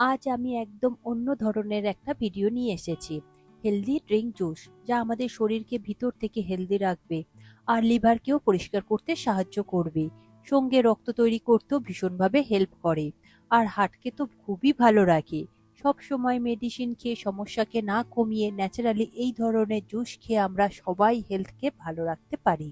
আজ আমি একদম অন্য ধরনের একটা ভিডিও নিয়ে এসেছি। হেলদি ড্রিঙ্ক জুস যা আমাদের শরীরকে ভিতর থেকে হেলদি রাখবে আর লিভারকেও পরিষ্কার করতে সাহায্য করবে। সঙ্গে রক্ত তৈরি করতেও ভীষণভাবে হেল্প করে আর হার্টকে তো খুবই ভালো রাখে। সব সময় মেডিসিন খেয়ে সমস্যাকে না কমিয়ে ন্যাচারালি এই ধরনের জুস খেয়ে আমরা সবাই হেলথকে ভালো রাখতে পারি।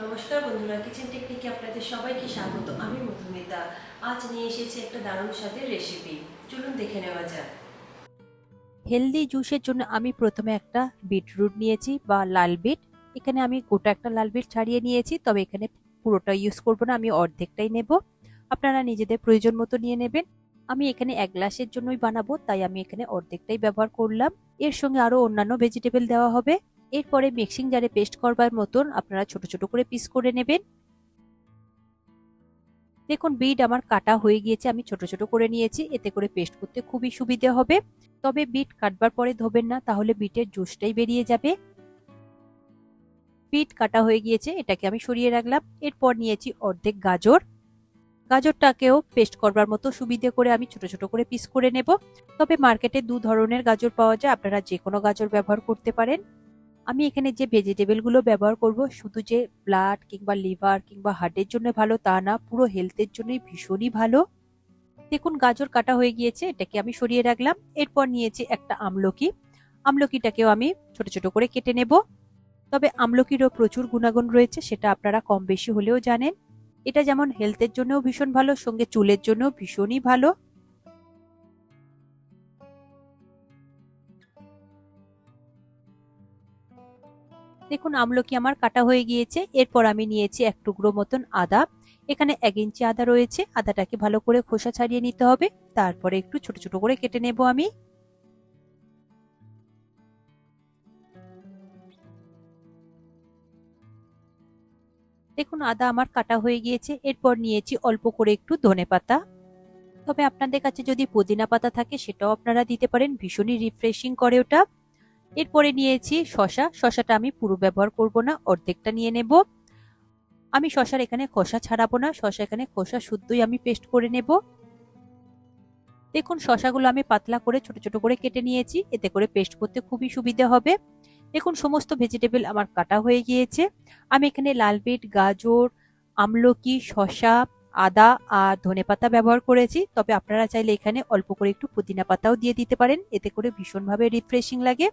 নমস্কার বন্ধুরা কিচেন টেকনিকে আপনাদের সবাইকে স্বাগত। আমি মধুমিতা। আজ নিয়ে এসেছি একটা দারুণ স্বাদের রেসিপি চলুন দেখে নেওয়া যাক। হেলদি জুসের জন্য আমি প্রথমে একটা বিটরুট নিয়েছি বা লাল বিট এখানে আমি গোটা একটা লাল বিট ছাড়িয়ে নিয়েছি, তবে এখানে পুরোটা ইউজ করব না, আমি অর্ধেকটাই নেব। আপনারা নিজেদের প্রয়োজন মতো নিয়ে নেবেন। আমি এখানে এক গ্লাসের জন্যই বানাবো, তাই আমি এখানে অর্ধেকটাই ব্যবহার করলাম। এর সঙ্গে আরও অন্যান্য ভেজিটেবল দেওয়া হবে। এরপরে মিক্সিং জারে পেস্ট করবার মতন আপনারা ছোট ছোট করে পিস করে নেবেন। দেখুন, বিট আমার কাটা হয়ে গিয়েছে, আমি ছোট ছোট করে নিয়েছি, এতে করে পেস্ট করতে খুবই সুবিধে হবে। তবে বিট কাটবার পরে ধোবেন না, তাহলে বিটের জুসটাই বেরিয়ে যাবে। বিট কাটা হয়ে গিয়েছে, এটাকে আমি সরিয়ে রাখলাম। এরপর নিয়েছি অর্ধেক গাজর। গাজরটাকেও পেস্ট করবার মতো সুবিধে করে আমি ছোট ছোট করে পিস করে নেব। তবে মার্কেটে দু ধরনের গাজর পাওয়া যায়, আপনারা যে কোনো গাজর ব্যবহার করতে পারেন। আমি এখানে যে ভেজিটেবলগুলো ব্যবহার করব, শুধু যে ব্লাড কিংবা লিভার কিংবা হার্টের জন্য ভালো তা না, পুরো হেলথের জন্যই ভীষণই ভালো। দেখুন, গাজর কাটা হয়ে গিয়েছে, এটাকে আমি সরিয়ে রাখলাম। এরপর নিয়েছি একটা আমলকি। আমলকিটাকেও আমি ছোট ছোট করে কেটে নেব। তবে আমলকিরও প্রচুর গুণাগুণ রয়েছে, সেটা আপনারা কম বেশি হলেও জানেন। এটা যেমন হেলথের জন্যও ভীষণ ভালো, সঙ্গে চুলের জন্যও ভীষণই ভালো। দেখুন, আমলকি আমার কাটা হয়ে গিয়েছে। এরপর আমি নিয়েছি এক টুকরো মতন আদা। এখানে এক ইঞ্চি আদা রয়েছে। আদাটাকে ভালো করে খোসা ছাড়িয়ে নিতে হবে। তারপরে একটু ছোট ছোট করে কেটে নেব আমি। দেখুন, আদা আমার কাটা হয়ে গিয়েছে। এরপর নিয়েছি অল্প করে একটু ধনে পাতা। তবে আপনাদের কাছে যদি পুদিনা পাতা থাকে, সেটাও আপনারা দিতে পারেন। ভীষণই রিফ্রেশিং করে ওটা। এরপরে নিয়েছি শশা। শশাটা আমি পুরো ব্যবহার করব না, অর্ধেকটা নিয়ে নেব। আমি শশার এখানে খোসা ছাড়াবো না, শশা এখানে খোসা শুদ্ধই আমি পেস্ট করে নেব। দেখুন, শশাগুলো আমি পাতলা করে ছোট ছোট করে কেটে নিয়েছি, এতে করে পেস্ট করতে খুবই সুবিধা হবে। দেখুন, সমস্ত ভেজিটেবল আমার কাটা হয়ে গিয়েছে। আমি এখানে লাল বিট গাজর, আমলকি, শশা, আদা আর ধনে পাতা ব্যবহার করেছি। তবে আপনারা চাইলে এখানে অল্প করে একটু পুদিনা পাতাও দিয়ে দিতে পারেন, এতে করে ভীষণভাবে রিফ্রেশিং লাগে।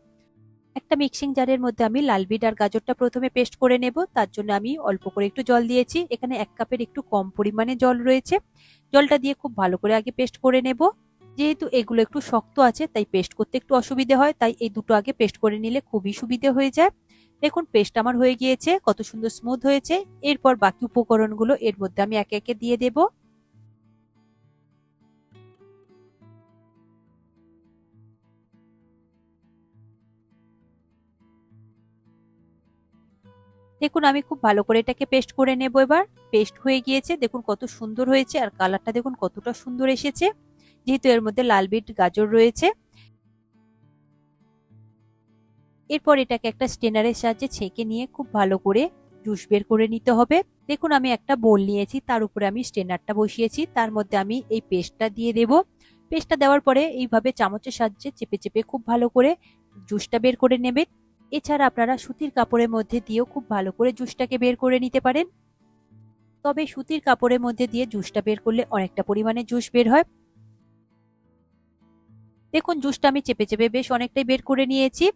একটা মিক্সিং জারের মধ্যে আমি লাল বিট আর গাজরটা প্রথমে পেস্ট করে নেব। তার জন্য আমি অল্প করে একটু জল দিয়েছি। এখানে এক কাপের একটু কম পরিমাণে জল রয়েছে। জলটা দিয়ে খুব ভালো করে আগে পেস্ট করে নেব। যেহেতু এগুলো একটু শক্ত আছে, তাই পেস্ট করতে একটু অসুবিধে হয়। তাই এই দুটো আগে পেস্ট করে নিলে খুবই সুবিধে হয়ে যায়। দেখুন পেস্ট আমার হয়ে গিয়েছে, কত সুন্দর স্মুথ হয়েছে। এরপর বাকি উপকরণগুলো এর মধ্যে আমি একে একে দিয়ে দেবো। দেখুন, আমি খুব ভালো করে এটাকে পেস্ট করে নেব এবার। পেস্ট হয়ে গিয়েছে, দেখুন কত সুন্দর হয়েছে, আর কালারটা দেখুন কতটা সুন্দর এসেছে। যেহেতু এর মধ্যে লাল বিট গাজর রয়েছে। এরপর এটাকে একটা স্টেনারের সাহায্যে ছেঁকে নিয়ে খুব ভালো করে জুস বের করে নিতে হবে। দেখুন, আমি একটা বোল নিয়েছি, তার উপরে আমি স্টেনারটা বসিয়েছি, তার মধ্যে আমি এই পেস্টটা দিয়ে দেব। পেস্টটা দেওয়ার পরে এইভাবে চামচের সাহায্যে চেপে চেপে খুব ভালো করে জুসটা বের করে নেবেন এছাড়া আপনারা সুতির কাপড়ের মধ্যে দিয়েও খুব ভালো করে জুসটাকে বের করে নিতে পারেন। তবে সুতির কাপড়ের মধ্যে দিয়ে জুসটা বের করলে অনেকটা পরিমাণে জুস বের হয়। দেখুন, জুসটা আমি চেপে চেপে বেশ অনেকটাই বের করে নিয়েছি।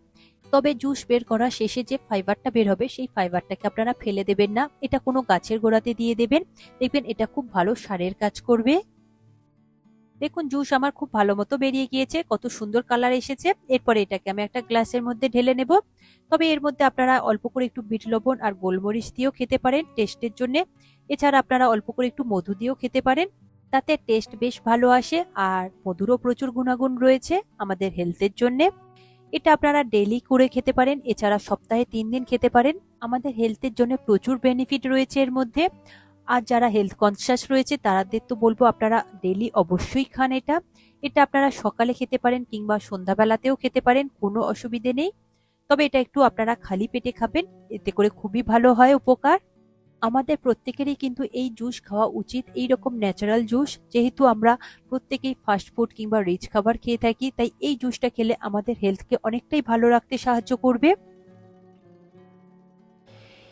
তবে জুস বের করা শেষে যে ফাইবারটা বের হবে, সেই ফাইবারটাকে আপনারা ফেলে দেবেন না। এটা কোনো গাছের গোড়াতে দিয়ে দেবেন। দেখবেন এটা খুব ভালো সারের কাজ করবে। দেখুন, জুস আমার খুব ভালো মতো বেরিয়ে গিয়েছে, কত সুন্দর কালার এসেছে। এরপরে এটাকে আমি একটা গ্লাসের মধ্যে ঢেলে নেব। তবে এর মধ্যে আপনারা অল্প করে একটু বিট লবণ আর গোলমরিচ দিয়েও খেতে পারেন টেস্টের জন্য। এছাড়া আপনারা অল্প করে একটু মধু দিয়েও খেতে পারেন। তাতে টেস্ট বেশ ভালো আসে আর মধুরও প্রচুর গুণাগুণ রয়েছে আমাদের হেলথের জন্য। এটা আপনারা ডেলি করে খেতে পারেন, এছাড়া সপ্তাহে তিন দিন খেতে পারেন। আমাদের হেলথের জন্য প্রচুর বেনিফিট রয়েছে এর মধ্যে। আর যারা হেলথ কনসিয়াস রয়েছে তাদের তো বলব আপনারা ডেলি অবশ্যই খান এটা। এটা আপনারা সকালে খেতে পারেন কিংবা সন্ধ্যাবেলাতেও খেতে পারেন, কোনো অসুবিধে নেই। তবে এটা একটু আপনারা খালি পেটে খাবেন, এতে করে খুবই ভালো হয় উপকার। আমাদের প্রত্যেকেরই কিন্তু এই জুস খাওয়া উচিত, এই রকম ন্যাচারাল জুস যেহেতু আমরা প্রত্যেকেই ফাস্ট ফুড কিংবা রিচ খাবার খেয়ে থাকি, তাই এই জুসটা খেলে আমাদের হেলথকে অনেকটাই ভালো রাখতে সাহায্য করবে।